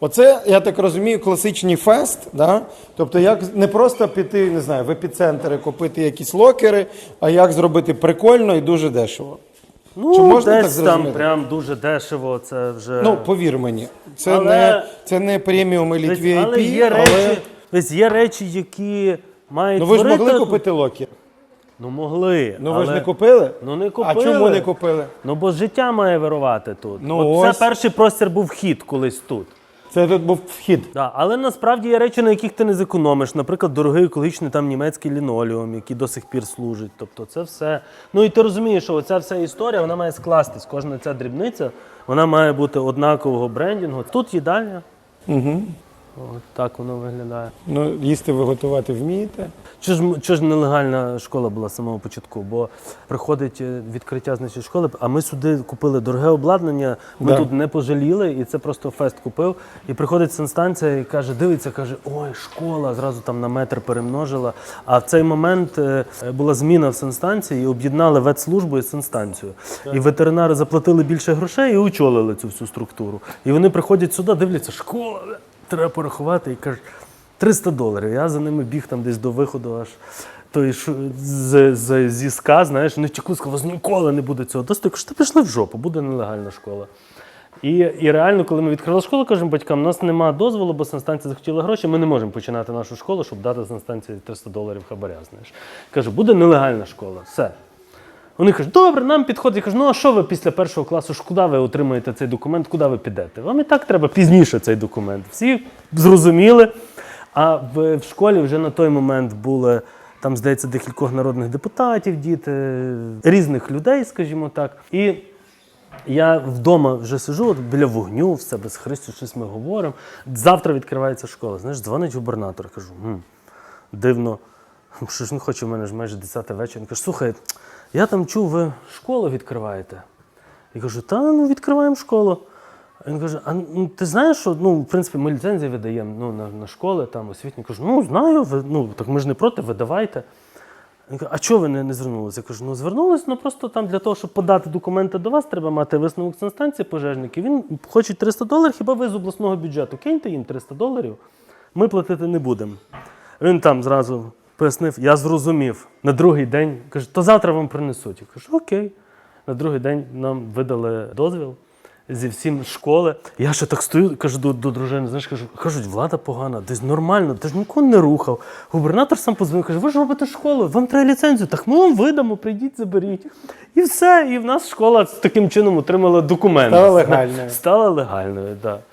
Оце, я так розумію, класичний фест, да? тобто як не просто піти, не знаю, в епіцентр і купити якісь локери, а як зробити прикольно і дуже дешево. Ну, Чи можна так десь там прям дуже дешево, це вже. Ну, повір мені, це, Але- не, це не преміум еліт Десь- VIP, але є але... речі, десь є речі, які мають Ну ви ж творити- могли купити локер. Ну могли. Ну але... ви ж не купили? Ну не купили. А чому не купили? Ну бо життя має вирувати тут. Ну, От ось. Це перший простір був вхід колись тут. Це тут був вхід. Да, але насправді є речі, на яких ти не зекономиш. Наприклад, дорогий екологічний там німецький лінолеум, який до сих пір служить. Тобто це все. Ну і ти розумієш, що оця вся історія вона має скластись. Кожна ця дрібниця вона має бути однакового брендінгу. Тут їдальня. Угу. От так воно виглядає. Ну, їсти ви готувати вмієте. Чого ж, м- ж нелегальна школа була з самого початку? Бо приходить е, відкриття значить, школи, а ми сюди купили дороге обладнання, ми Да. тут не пожаліли, і це просто фест купив. І приходить санстанція і каже: дивиться, каже, ой, школа, зразу там на метр перемножила. А в цей момент е, була зміна в санстанції, і об'єднали ветслужбу і санстанцію. І ветеринари заплатили більше грошей і очолили цю всю структуру. І вони приходять сюди, дивляться, школа, треба порахувати, і кажуть. 300 доларів. Я за ними біг там десь до виходу аж той з, з, зі ска, знаєш, не чеку, сказав, вас ніколи не буде цього. Досить, кажу, ти пішли в жопу, буде нелегальна школа. І, і реально, коли ми відкрили школу, кажемо батькам, у нас немає дозволу, бо санстанція захотіла гроші, ми не можемо починати нашу школу, щоб дати санстанції 300 доларів хабаря. Знаєш. Кажу, буде нелегальна школа. Все. Вони кажуть, добре, нам підходить. Я кажу, ну а що ви після першого класу, ж куди ви отримаєте цей документ, куди ви підете? Вам і так треба пізніше цей документ. Всі зрозуміли. А в, в школі вже на той момент були там, здається, декількох народних депутатів, діти, різних людей, скажімо так. І я вдома вже сижу от біля вогню, в себе з Христю щось ми говоримо. Завтра відкривається школа. Знаєш, дзвонить губернатор. Кажу, «М, дивно, що ж не хочу, в мене ж майже 10 вечора. Він каже, слухай, я там чув, ви школу відкриваєте. Я кажу, та ну відкриваємо школу. Він каже: а ну, ти знаєш, що ну, в принципі, ми ліцензії видаємо ну, на, на школи, там освітні. Я кажу, ну знаю, ви, ну так ми ж не проти, видавайте. Він каже, а чого ви не, не звернулися? Я кажу, ну звернулися, ну просто там для того, щоб подати документи до вас, треба мати висновок санстанції пожежників. Він хоче 300 доларів, хіба ви з обласного бюджету киньте їм 300 доларів, ми платити не будемо. Він там зразу пояснив, я зрозумів. На другий день каже, то завтра вам принесуть. Я кажу, окей. На другий день нам видали дозвіл зі всім школи. Я ще так стою, кажу до, до дружини, знаєш, кажу, кажуть, влада погана, десь нормально, ти ж нікого не рухав. Губернатор сам позвонив, каже, ви ж робите школу, вам треба ліцензію, так ми вам видамо, прийдіть, заберіть. І все. І в нас школа таким чином отримала документи. Стала легальною. Стала легальною, так. Да.